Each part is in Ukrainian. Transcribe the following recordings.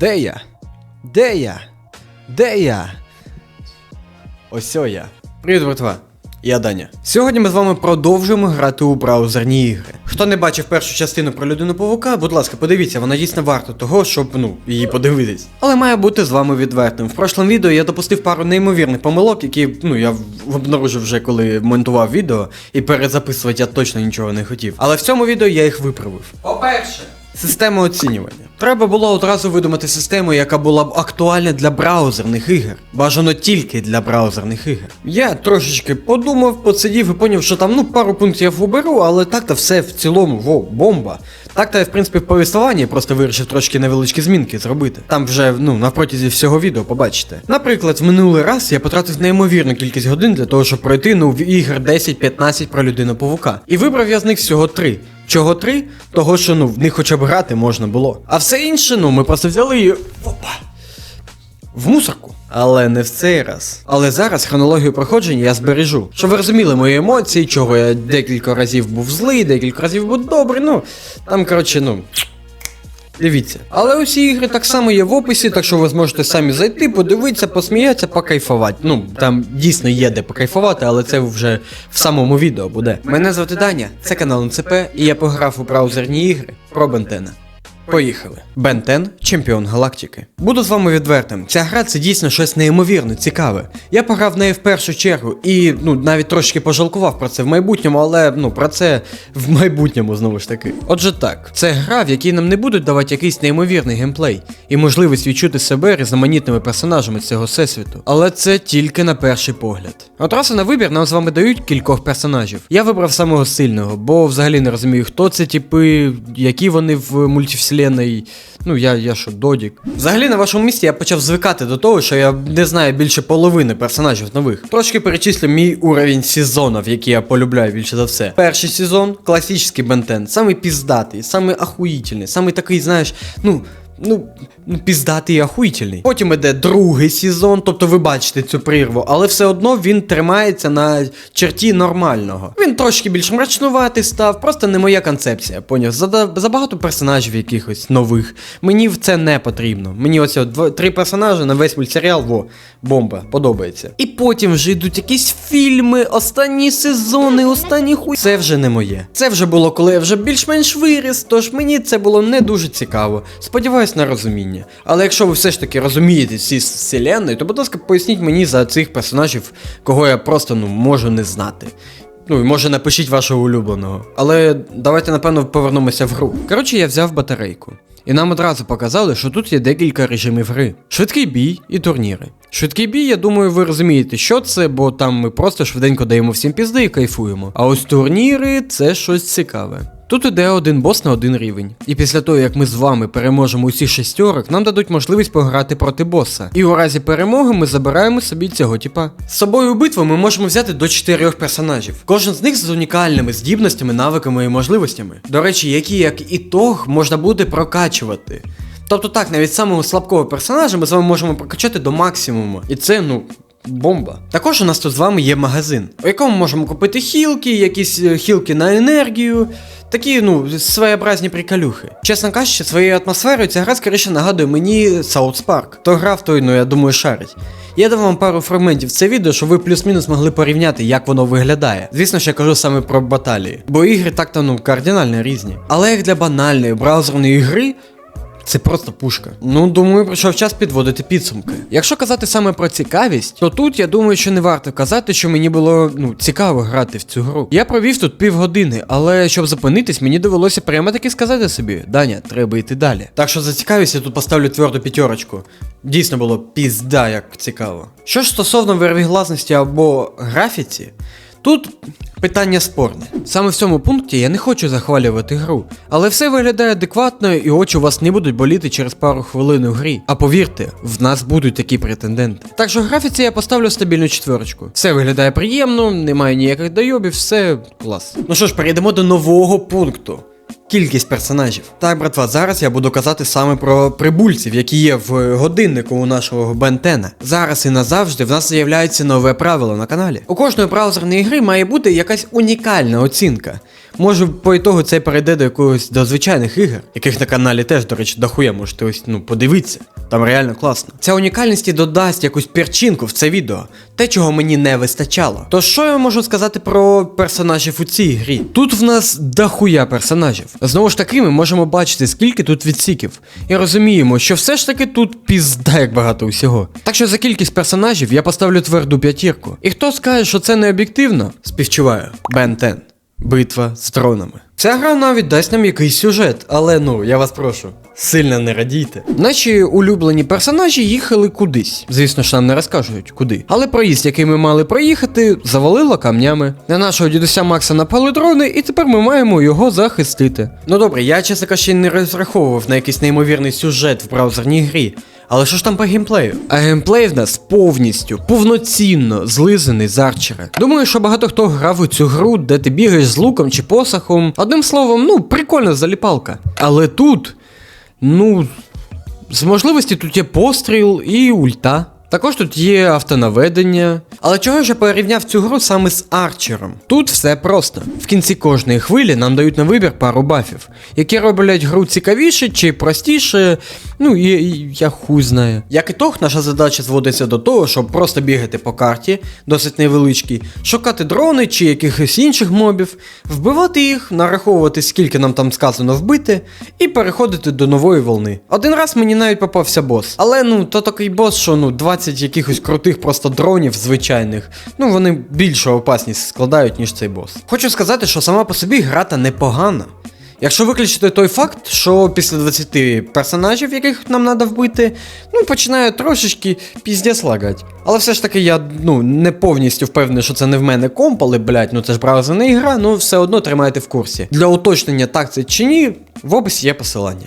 Де я? Де я? Де я? Ось о я. Привіт, братва. Я Даня. Сьогодні ми з вами продовжуємо грати у браузерні ігри. Хто не бачив першу частину про людину павука, будь ласка, подивіться, вона дійсно варта того, щоб ну її подивитись. Але має бути з вами відвертим. В прошлому відео я допустив пару неймовірних помилок, які ну я обнаружив вже коли монтував відео, і перезаписувати я точно нічого не хотів. Але в цьому відео я їх виправив. По-перше, Система оцінювання. Треба було одразу видумати систему, яка була б актуальна для браузерних ігор. Бажано тільки для браузерних ігор. Я трошечки подумав, посидів і поняв, що там ну пару пунктів уберу, але так-то все в цілому, во, бомба. Так-то я, в принципі, в повествуванні просто вирішив трошки невеличкі змінки зробити. Там вже, ну, на протязі всього відео побачите. Наприклад, в минулий раз я потратив неймовірну кількість годин для того, щоб пройти ну, в ігр 10-15 про людину павука. І вибрав я з них всього три. Чого три? Того, що ну в них хоча б грати можна було. А все інше, ну ми просто взяли її. Опа! В мусорку. Але не в цей раз. Але зараз хронологію проходження я збережу. Щоб ви розуміли мої емоції, чого я декілька разів був злий, декілька разів був добрий. Ну, там, коротше, ну. Дивіться. Але усі ігри так само є в описі, так що ви зможете самі зайти, подивитися, посміятися, покайфувати. Ну, там дійсно є де покайфувати, але це вже в самому відео буде. Мене звати Даня, це канал НЦП, і я пограв у браузерні ігри про Бентена. Поїхали. Бентен чемпіон галактики. Буду з вами відвертим. Ця гра це дійсно щось неймовірно цікаве. Я пограв в неї в першу чергу і ну навіть трошки пожалкував про це в майбутньому, але ну про це в майбутньому знову ж таки. Отже, так, це гра, в якій нам не будуть давати якийсь неймовірний геймплей і можливість відчути себе різноманітними персонажами цього всесвіту. Але це тільки на перший погляд. Одразу на вибір нам з вами дають кількох персонажів. Я вибрав самого сильного, бо взагалі не розумію, хто це типи, які вони в мультивселенной. Ну, я, я що, Додік. Взагалі, на вашому місці я почав звикати до того, що я не знаю більше половини персонажів нових. Трошки перечислю мій уровень сезонів, які я полюбляю більше за все. Перший сезон класичний бентен, самий піздатий, самий ахуїтельний, самий такий, знаєш, ну. Ну, ну, піздатий і ахуїтельний. Потім іде другий сезон, тобто ви бачите цю прірву, але все одно він тримається на черті нормального. Він трошки більш мрачнуватий став, просто не моя концепція. Поняв? Забагато персонажів якихось нових. Мені в це не потрібно. Мені оці три персонажі на весь мультсеріал, во, бомба, подобається. І потім вже йдуть якісь фільми, останні сезони, останні хуй. Це вже не моє. Це вже було, коли я вже більш-менш виріс, тож мені це було не дуже цікаво. Сподіваюсь на розуміння. Але якщо ви все ж таки розумієте ці вселенної, то будь ласка, поясніть мені за цих персонажів, кого я просто ну можу не знати. Ну і може напишіть вашого улюбленого. Але давайте напевно повернемося в гру. Коротше, я взяв батарейку. І нам одразу показали, що тут є декілька режимів гри: швидкий бій і турніри. Швидкий бій, я думаю, ви розумієте, що це, бо там ми просто швиденько даємо всім пізди і кайфуємо. А ось турніри це щось цікаве. Тут іде один бос на один рівень. І після того, як ми з вами переможемо усі шестерок, нам дадуть можливість пограти проти боса. І у разі перемоги ми забираємо собі цього типа. З собою у битву ми можемо взяти до чотирьох персонажів. Кожен з них з унікальними здібностями, навиками і можливостями. До речі, які як ітог можна буде прокачувати. Тобто так, навіть самого слабкого персонажа ми з вами можемо прокачати до максимуму. І це, ну, бомба. Також у нас тут з вами є магазин, у якому можемо купити хілки, якісь е, хілки на енергію. Такі, ну, своєобразні приколюхи. Чесно кажучи, своєю атмосферою ця гра скоріше нагадує мені South Park. То грав, той, ну я думаю, шарить. Я дав вам пару фрагментів це відео, щоб ви плюс-мінус могли порівняти, як воно виглядає. Звісно що я кажу саме про баталії. Бо ігри так-то ну кардинально різні. Але як для банальної браузерної гри, це просто пушка. Ну, думаю, прийшов час підводити підсумки. Якщо казати саме про цікавість, то тут я думаю, що не варто казати, що мені було ну цікаво грати в цю гру. Я провів тут півгодини, але щоб зупинитись, мені довелося прямо таки сказати собі: Даня, треба йти далі. Так що за цікавість я тут поставлю тверду п'ятерочку. Дійсно було пізда, як цікаво. Що ж стосовно вирвігласності або графіці, Тут питання спорне. Саме в цьому пункті я не хочу захвалювати гру, але все виглядає адекватно і очі у вас не будуть боліти через пару хвилин у грі. А повірте, в нас будуть такі претенденти. Так що графіці я поставлю стабільну четверочку. Все виглядає приємно, немає ніяких дойобів, все клас. Ну що ж, перейдемо до нового пункту. Кількість персонажів. Так, братва, зараз я буду казати саме про прибульців, які є в годиннику у нашого Бентена. Зараз і назавжди в нас з'являється нове правило на каналі. У кожної браузерної гри має бути якась унікальна оцінка. Може, по ітогу це перейде до якогось до звичайних ігор, яких на каналі теж, до речі, дохуя можете ось ну подивитися. Там реально класно. Ця унікальність і додасть якусь перчинку в це відео, те, чого мені не вистачало. То що я можу сказати про персонажів у цій грі? Тут в нас дохуя персонажів. Знову ж таки, ми можемо бачити, скільки тут відсіків. І розуміємо, що все ж таки тут пізда як багато усього. Так що за кількість персонажів я поставлю тверду п'ятірку. І хто скаже, що це не об'єктивно, співчуваю. Бен 10. Битва з тронами. Ця гра навіть дасть нам якийсь сюжет, але ну, я вас прошу, сильно не радійте. Наші улюблені персонажі їхали кудись. Звісно ж, нам не розкажуть куди. Але проїзд, який ми мали проїхати, завалило камнями. На нашого дідуся Макса напали дрони, і тепер ми маємо його захистити. Ну добре, я чесно кажучи, не розраховував на якийсь неймовірний сюжет в браузерній грі. Але що ж там по геймплею? А геймплей в нас повністю, повноцінно злизаний з арчера. Думаю, що багато хто грав у цю гру, де ти бігаєш з луком чи посохом. Одним словом, ну, прикольна заліпалка. Але тут, ну, з можливості тут є постріл і ульта. Також тут є автонаведення. Але чого ж я порівняв цю гру саме з Арчером? Тут все просто. В кінці кожної хвилі нам дають на вибір пару бафів, які роблять гру цікавіше чи простіше. Ну, і, я хуй знаю. Як і ітог, наша задача зводиться до того, щоб просто бігати по карті, досить невеличкій, шукати дрони чи якихось інших мобів, вбивати їх, нараховувати, скільки нам там сказано вбити, і переходити до нової волни. Один раз мені навіть попався бос. Але ну, то такий бос, що ну 20 якихось крутих просто дронів звичайних. Ну вони більшу опасність складають, ніж цей бос. Хочу сказати, що сама по собі грата непогана. Якщо виключити той факт, що після 20 персонажів, яких нам треба вбити, ну починає трошечки піздець лагать. Але все ж таки я ну не повністю впевнений, що це не в мене комп, але, блядь, ну це ж браузерна ігра, ну все одно тримайте в курсі. Для уточнення так це чи ні, в описі є посилання.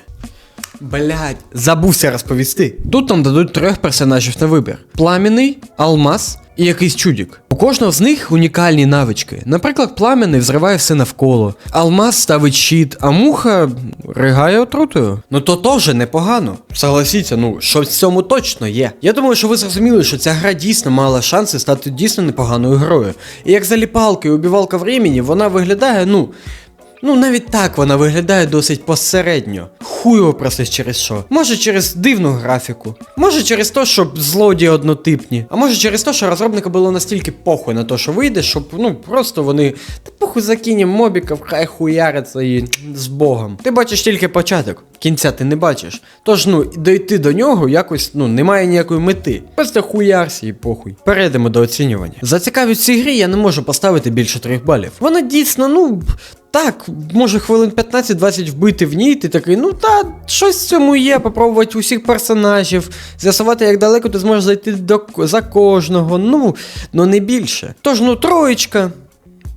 Блять, забувся розповісти. Тут нам дадуть трьох персонажів на вибір: пламінний, алмаз і якийсь чудік. У кожного з них унікальні навички. Наприклад, плам'яний взриває все навколо, алмаз ставить щит, а муха ригає отрутою. Ну то теж непогано. Согласіться, ну що в цьому точно є. Я думаю, що ви зрозуміли, що ця гра дійсно мала шанси стати дійсно непоганою грою. І як заліпалка і убівалка времени, вона виглядає, ну. Ну, навіть так вона виглядає досить посередньо. Хуйово просто через що. Може через дивну графіку. Може через те, що злодії однотипні. А може через те, що розробника було настільки похуй на те, що вийде, щоб ну просто вони. Та похуй закинем мобіків, хай хуяриться і з Богом. Ти бачиш тільки початок. Кінця ти не бачиш. Тож, ну, дойти до нього якось ну немає ніякої мети. Просто хуярся і похуй. Перейдемо до оцінювання. За цікавість цій грі я не можу поставити більше трьох балів. Вона дійсно, ну. Так, може хвилин 15-20 вбити в ній, ти такий, ну та щось в цьому є, попробувати усіх персонажів, з'ясувати, як далеко ти зможеш зайти до, за кожного, ну, ну не більше. Тож, ну, троєчка.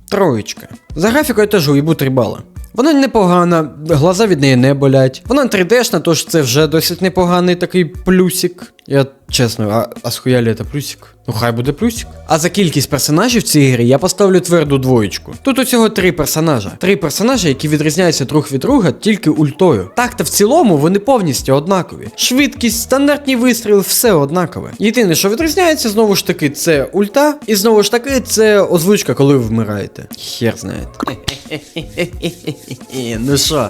Троєчка. За графікою теж уїбу 3 бала. Вона непогана, глаза від неї не болять. Вона 3D-шна, тож це вже досить непоганий такий плюсик. Я чесно, а, а схуялі це плюсик? Ну хай буде плюсик. А за кількість персонажів в цій грі я поставлю тверду двоєчку. Тут усього три персонажа. Три персонажа, які відрізняються друг від друга тільки ультою. Так та в цілому вони повністю однакові. Швидкість, стандартні вистріли, все однакове. Єдине, що відрізняється, знову ж таки, це ульта, і знову ж таки, це озвучка, коли ви вмираєте. Хер знає. ну що,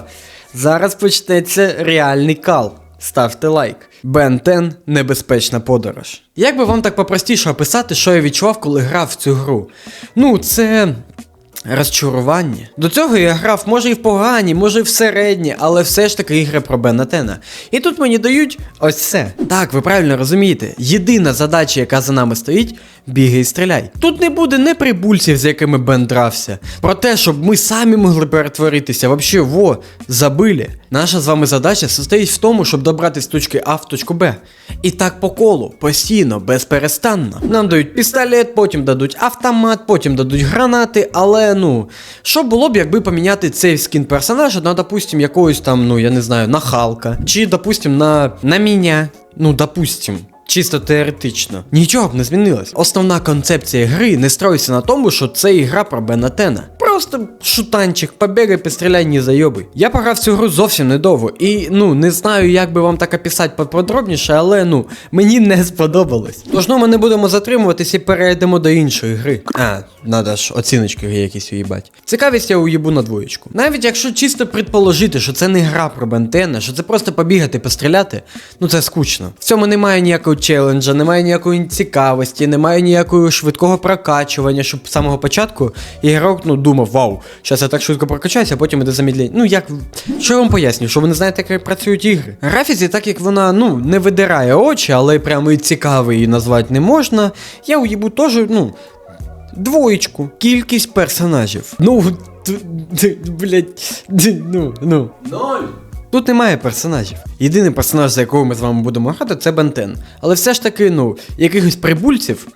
зараз почнеться реальний кал. Ставте лайк. Бен 10 небезпечна подорож. Як би вам так попростіше описати, що я відчував, коли грав в цю гру? Ну, це. Розчарування. До цього я грав, може і в погані, може і в середні, але все ж таки ігри про Бена Тена. І тут мені дають ось це. Так, ви правильно розумієте. Єдина задача, яка за нами стоїть, бігай і стріляй. Тут не буде не прибульців, з якими Бен дрався. Про те, щоб ми самі могли перетворитися, вообще, во, забили. Наша з вами задача состоїть в тому, щоб добрати з точки А в точку Б. І так по колу, постійно, безперестанно. Нам дають пістолет, потім дадуть автомат, потім дадуть гранати, але ну, що було б, якби поміняти цей скін персонажа на, допустим, якогось там, ну я не знаю, на Халка, чи, допустим, на, на мене. Ну, допустим. Чисто теоретично. Нічого б не змінилось. Основна концепція гри не строїться на тому, що це ігра про Бена Тена. Просто шутанчик, побігай, постріляй, не зайоби. Я пограв цю гру зовсім недовго. І ну не знаю, як би вам так описати поподробніше, але ну мені не сподобалось. Тож ну ми не будемо затримуватись і перейдемо до іншої гри. А, надо ж оціночки якісь уїбать. Цікавість я уїбу на двоєчку. Навіть якщо чисто предположити, що це не гра про Бентена, що це просто побігати, постріляти, ну це скучно. В цьому немає ніякого челенджа, немає ніякої цікавості, немає ніякого швидкого прокачування, щоб з самого початку ігрок ну думав, вау, зараз я так швидко прокачаюся, а потім іде замідлення. Ну як. Що я вам поясню, що ви не знаєте, як працюють ігри. Графіці, так як вона ну не видирає очі, але прямо і цікавий її назвати не можна. Я уїбу теж, ну. Двоєчку. Кількість персонажів. Ну, блять, ну, ну. Ноль. Тут немає персонажів. Єдиний персонаж, за якого ми з вами будемо грати, це Бентен. Але все ж таки, ну, якихось прибульців.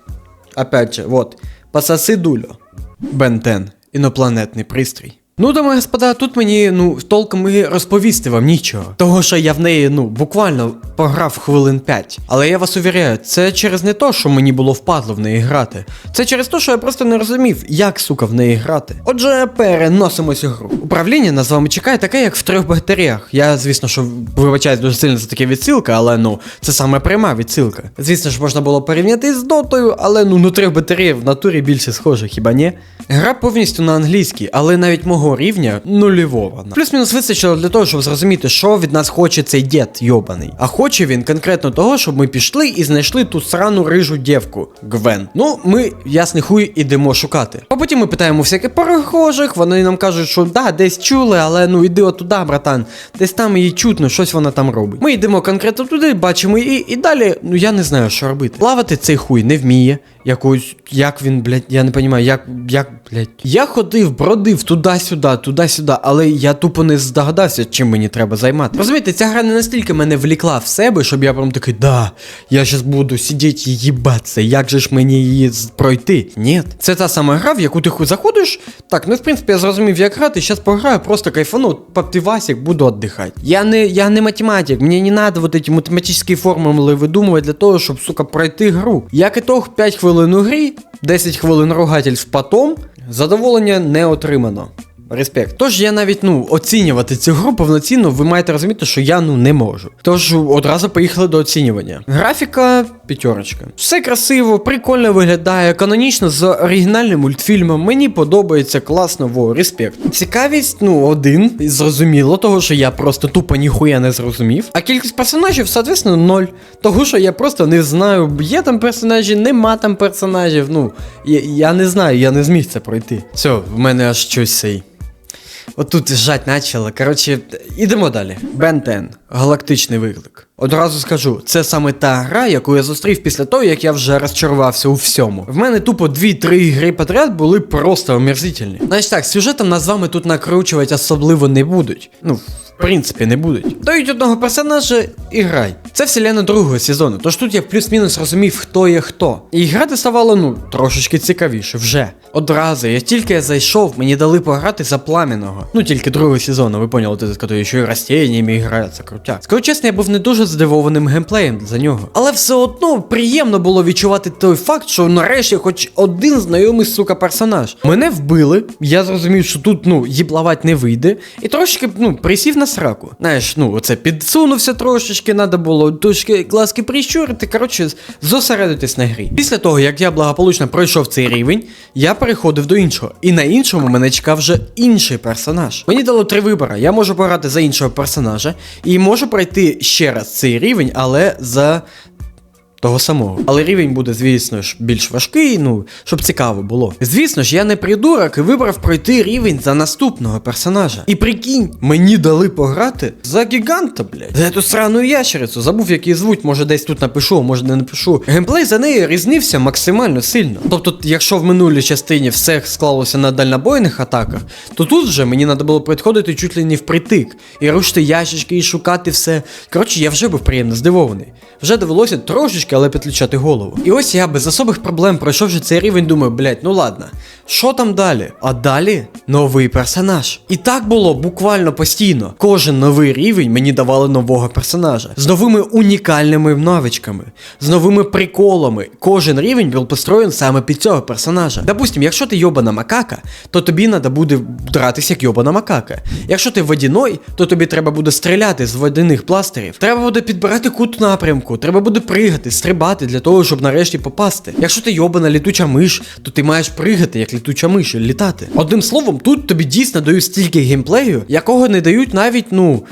Опять же, от, пасаси дульо. Бентен. Інопланетний пристрій. Ну, тому, господа, тут мені ну толком і розповісти вам нічого. Того, що я в неї, ну, буквально пограв хвилин 5. Але я вас увіряю, це через не то, що мені було впадло в неї грати. Це через те, що я просто не розумів, як сука в неї грати. Отже, переносимось у гру. Управління нас з вами чекає таке, як в трьох бактеріях. Я, звісно, що вибачаюсь дуже сильно за таке відсилка, але ну, це саме пряма відсилка. Звісно ж, можна було порівняти з дотою, але ну на трьох батареїв в натурі більше схоже, хіба ні? Гра повністю на англійській, але навіть мого рівня нульового. Плюс-мінус вистачило для того, щоб зрозуміти, що від нас хоче цей дід йобаний. А хоче він конкретно того, щоб ми пішли і знайшли ту срану рижу дівку Гвен. Ну, ми, ясний хуй, ідемо шукати. А потім ми питаємо всяких перехожих, вони нам кажуть, що да, десь чули, але ну іди отуда, братан. Десь там її чутно, щось вона там робить. Ми йдемо конкретно туди, бачимо її, і далі, ну я не знаю, що робити. Плавати цей хуй не вміє. Якусь, як він, блядь, я не розумію, як, як, блядь. Я ходив, бродив туди-сюди, туди-сюди, але я тупо не здогадався, чим мені треба займати. Розумієте, ця гра не настільки мене влікла в себе, щоб я прям такий, да, я зараз буду сидіти і їбатися, як же ж мені її пройти? Ні. Це та сама гра, в яку ти заходиш. Так, ну в принципі, я зрозумів, як грати, зараз пограю, просто кайфану, папівасик, буду віддихати. Я не, я не математик, мені не надо вот эти математичні формули видумувати для того, щоб, сука, пройти гру. Як ітог 5 хвилин у грі, 10 хвилин ругательств потом, задоволення не отримано. Респект. Тож я навіть ну оцінювати цю гру повноцінно, ви маєте розуміти, що я ну не можу. Тож одразу поїхали до оцінювання. Графіка п'ятерочка. Все красиво, прикольно виглядає, канонічно з оригінальним мультфільмом. Мені подобається класно, во, респект. Цікавість, ну, один, зрозуміло, того, що я просто тупо ніхуя не зрозумів. А кількість персонажів, соответственно, ноль. Того, що я просто не знаю, є там персонажі, нема там персонажів. Ну, я, я не знаю, я не зміг це пройти. Все, в мене аж щось цей. Отут жать начало. Коротше, ідемо далі. Бентен, Галактичний виклик. Одразу скажу, це саме та гра, яку я зустрів після того, як я вже розчарувався у всьому. В мене тупо 2-3 гри подряд були просто омерзительні. Значить так, сюжетом нас з вами тут накручувати особливо не будуть. Ну, принципі, не будуть. Дають одного персонажа і грай. Це вселена другого сезону, тож тут я плюс-мінус розумів, хто є хто. І грати ставало, ну, трошечки цікавіше вже. Одразу, як тільки я зайшов, мені дали пограти за пламінного. Ну, тільки другого сезону, ви поняли, ти який ще й растіннями грає, це крутяк. Скажу чесно, я був не дуже здивованим геймплеєм за нього. Але все одно приємно було відчувати той факт, що нарешті хоч один знайомий, сука, персонаж. Мене вбили, я зрозумів, що тут, ну, їблавать не вийде, і трошки, ну, присів на сраку. Знаєш, ну, оце підсунувся трошечки, треба було трошки глазки прищурити, коротше, зосередитись на грі. Після того, як я благополучно пройшов цей рівень, я переходив до іншого. І на іншому мене чекав вже інший персонаж. Мені дало три вибори. Я можу пограти за іншого персонажа, і можу пройти ще раз цей рівень, але за того самого. Але рівень буде, звісно ж, більш важкий, ну, щоб цікаво було. Звісно ж, я не придурок і вибрав пройти рівень за наступного персонажа. І прикинь, мені дали пограти за гіганта, блядь. За эту срану ящерицю. Забув, як її звуть, може десь тут напишу, може не напишу. Геймплей за нею різнився максимально сильно. Тобто, якщо в минулій частині все склалося на дальнобойних атаках, то тут вже мені треба було підходити чуть ли не впритик. І рушити ящички, і шукати все. Коротше, я вже був приємно здивований. Вже довелося трошечки палички, але підключати голову. І ось я без особих проблем пройшовши цей рівень, думаю, блять, ну ладно, що там далі? А далі новий персонаж. І так було буквально постійно. Кожен новий рівень мені давали нового персонажа з новими унікальними навичками, з новими приколами. Кожен рівень був построєн саме під цього персонажа. Допустим, якщо ти йобана макака, то тобі треба буде дратися як йобана макака. Якщо ти водяной, то тобі треба буде стріляти з водяних пластерів. Треба буде підбирати кут напрямку, треба буде пригати, стрибати для того, щоб нарешті попасти. Якщо ти йобана літуча миш, то ти маєш пригати як літуча миш, літати. Одним словом, тут тобі дійсно дають стільки геймплею, якого не дають навіть, ну.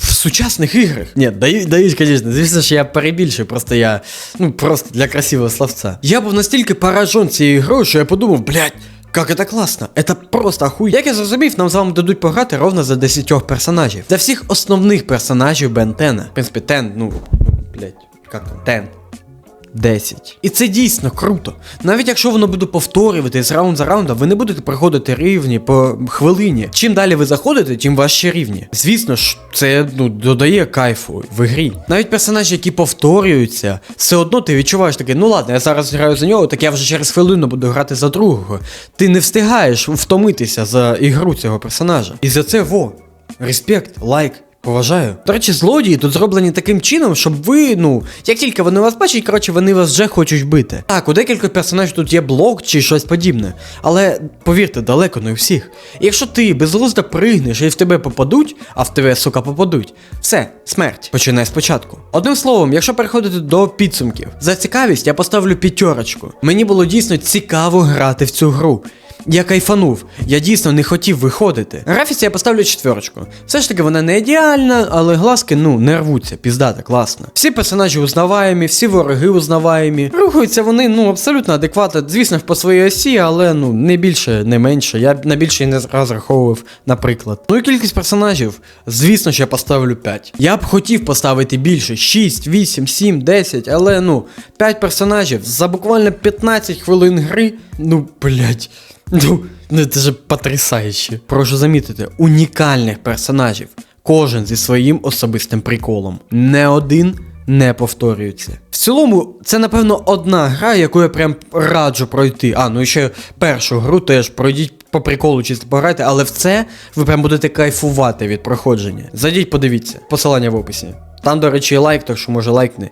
В сучасних іграх. Ні, дають, дають, звісно. Звісно, що я перебільшую, просто я. Ну, просто для красивого словця. Я був настільки поражен цією грою, що я подумав, блядь, Как это класно! Это просто охуй. Як я зрозумів, нам з вами дадуть пограти ровно за 10 персонажів. За всіх основних персонажів Бентена. В принципі, Тен, ну, блять, Тен. 10. І це дійсно круто. Навіть якщо воно буде повторюватись раунд за раундом, ви не будете проходити рівні по хвилині. Чим далі ви заходите, тим важче рівні. Звісно ж, це ну, додає кайфу в грі. Навіть персонажі, які повторюються, все одно ти відчуваєш таке, ну ладно, я зараз граю за нього, так я вже через хвилину буду грати за другого. Ти не встигаєш втомитися за ігру цього персонажа. І за це во. Респект, лайк. Поважаю. До речі, злодії тут зроблені таким чином, щоб ви, ну, як тільки вони вас бачать, коротше, вони вас вже хочуть бити. Так, у декількох персонажів тут є блок чи щось подібне. Але повірте, далеко не у всіх. Якщо ти безглуздо пригнеш і в тебе попадуть, а в тебе, сука, попадуть, все, смерть. Починай спочатку. Одним словом, якщо переходити до підсумків, за цікавість я поставлю п'ятерочку. Мені було дійсно цікаво грати в цю гру. Я кайфанув, я дійсно не хотів виходити. Графіці я поставлю четверочку. Все ж таки вона не ідеальна, але глазки ну не рвуться, піздата, класно. Всі персонажі узнаваємі, всі вороги узнаваємі. Рухаються вони ну абсолютно адекватно, звісно по своїй осі, але ну не більше, не менше. Я на більше не розраховував, наприклад. Ну і кількість персонажів, звісно ж, я поставлю 5. Я б хотів поставити більше 6, 8, 7, 10, але ну 5 персонажів за буквально 15 хвилин гри. Ну, блять. Ну, ну це ж потрясающе. Прошу замітити, унікальних персонажів. Кожен зі своїм особистим приколом. Не один не повторюється. В цілому, це, напевно, одна гра, яку я прям раджу пройти. А, ну і ще першу гру теж пройдіть по приколу чисто пограйте, але в це ви прям будете кайфувати від проходження. Зайдіть, подивіться, посилання в описі. Там, до речі, лайк, так що може лайкни.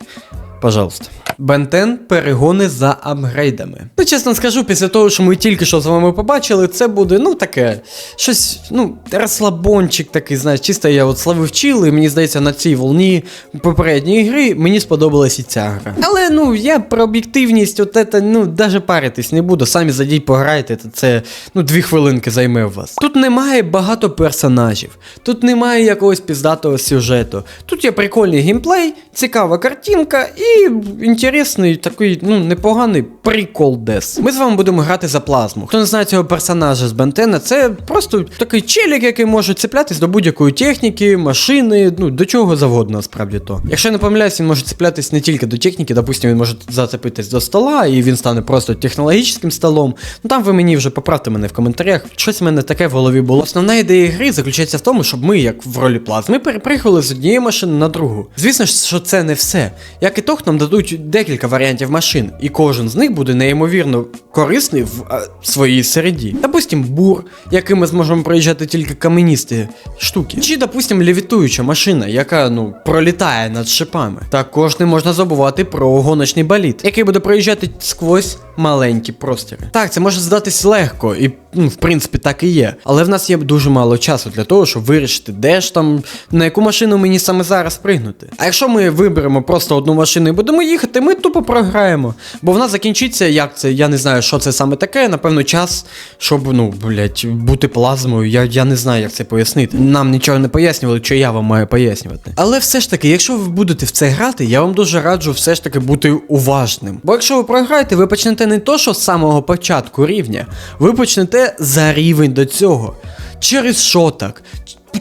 Пожалуйста. Бентен перегони за апгрейдами. Ну, чесно скажу, після того, що ми тільки що з вами побачили, це буде, ну, таке, щось, ну, розслабончик такий, знаєш, чисто я от славив чіл, і мені здається, на цій волні попередньої гри мені сподобалась і ця гра. Але ну, я про об'єктивність, от це, ну, даже паритись не буду. Самі зайдіть, пограйте, це ну, дві хвилинки займе вас. Тут немає багато персонажів, тут немає якогось піздатого сюжету. Тут є прикольний геймплей, цікава картинка і інтересний такий, ну, непоганий прикол дес. Ми з вами будемо грати за плазму. Хто не знає цього персонажа з Бентена, це просто такий челік, який може цеплятись до будь-якої техніки, машини, ну до чого завгодно, насправді то. Якщо я не помиляюсь, він може цеплятись не тільки до техніки, допустим, він може зацепитись до стола, і він стане просто технологічним столом. Ну там ви мені вже поправте мене в коментарях. Щось в мене таке в голові було. Основна ідея гри заключається в тому, щоб ми, як в ролі плазми, перепригали з однієї машини на другу. Звісно ж, що це не все. Як ітог, нам дадуть декілька варіантів машин, і кожен з них буде неймовірно корисний в а, своїй середі. Допустим, бур, яким ми зможемо проїжджати тільки каменісті штуки. Чи, допустим, левітуюча машина, яка ну пролітає над шипами. Також не можна забувати про гоночний болід, який буде проїжджати сквозь маленькі простіри. Так, це може здатись легко, і ну, в принципі так і є. Але в нас є дуже мало часу для того, щоб вирішити, де ж там, на яку машину мені саме зараз пригнути. А якщо ми виберемо просто одну машину і будемо їхати, ми тупо програємо. Бо в нас закінчиться, як це, я не знаю, що це саме таке. Напевно, час, щоб, ну, блять, бути плазмою. Я, я не знаю, як це пояснити. Нам нічого не пояснювали, що я вам маю пояснювати. Але все ж таки, якщо ви будете в це грати, я вам дуже раджу все ж таки бути уважним. Бо якщо ви програєте, ви почнете не то, що з самого початку рівня, ви почнете за рівень до цього. Через що так?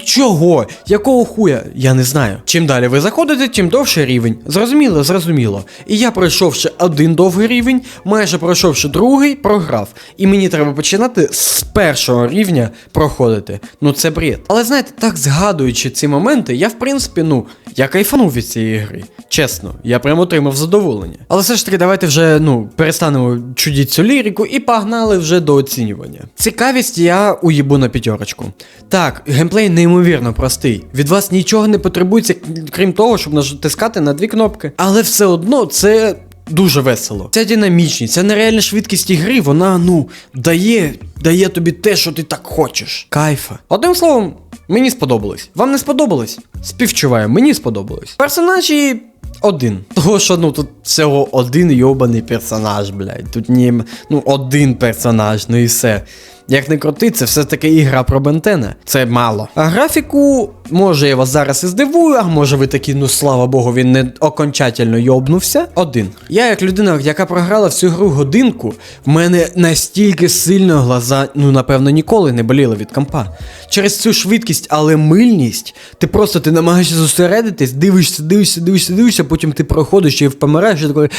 Чого? Якого хуя? Я не знаю. Чим далі ви заходите, тим довше рівень. Зрозуміло, зрозуміло. І я пройшовши один довгий рівень, майже пройшовши другий, програв. І мені треба починати з першого рівня проходити. Ну це бред. Але знаєте, так згадуючи ці моменти, я в принципі, ну, я кайфанув від цієї гри. Чесно, я прям отримав задоволення. Але все ж таки, давайте вже ну перестанемо чудіть цю ліріку і погнали вже до оцінювання. Цікавість я уїбу на п'ятерочку. Так, геймплей неймовірно простий. Від вас нічого не потребується, крім того, щоб натискати на дві кнопки. Але все одно це. Дуже весело. Ця динамічність, ця нереальна швидкість ігри, вона, ну, дає, дає тобі те, що ти так хочеш. Кайфа. Одним словом, мені сподобалось. Вам не сподобалось? Співчуваю, мені сподобалось. Персонажі один. Того, що ну тут всього один йобаний персонаж, блядь. Тут ні, ну один персонаж, ну і все. Як не крути, це все-таки ігра про Бентена. Це мало. А графіку, може я вас зараз і здивую, а може ви такі, ну слава Богу, він не окончательно йобнувся. Один. Я, як людина, яка програла всю гру годинку, в мене настільки сильно глаза, ну напевно, ніколи не боліли від компа. Через цю швидкість, але мильність, ти просто ти намагаєшся зосередитись, дивишся, дивишся, дивишся, дивишся, потім ти проходиш і помираєш, і такий.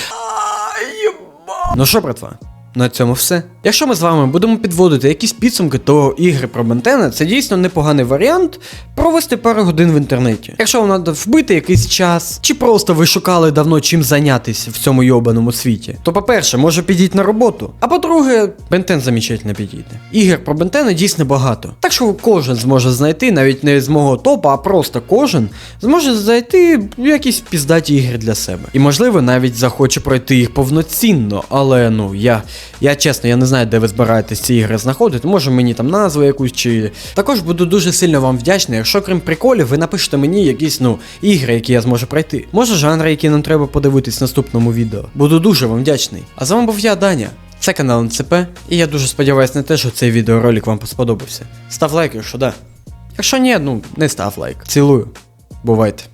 Ну що, братва? На цьому все. Якщо ми з вами будемо підводити якісь підсумки, то ігри про Бентена це дійсно непоганий варіант провести пару годин в інтернеті. Якщо вам треба вбити якийсь час, чи просто ви шукали давно чим зайнятися в цьому йобаному світі, то по-перше, може підійти на роботу. А по-друге, Бентен замечательно підійде. Ігор про Бентена дійсно багато. Так що кожен зможе знайти, навіть не з мого топа, а просто кожен зможе знайти якісь піздаті ігри для себе. І можливо навіть захоче пройти їх повноцінно, але ну я. Я чесно, я не знаю, де ви збираєтесь ці ігри знаходити. Може мені там назву якусь чи. Також буду дуже сильно вам вдячний, якщо крім приколів, ви напишете мені якісь ну ігри, які я зможу пройти. Може жанри, які нам треба подивитись в наступному відео. Буду дуже вам вдячний. А з вами був я, Даня. Це канал НЦП, і я дуже сподіваюся на те, що цей відеоролик вам сподобався. Став лайк, якщо да. Якщо ні, ну не став лайк. Цілую. Бувайте.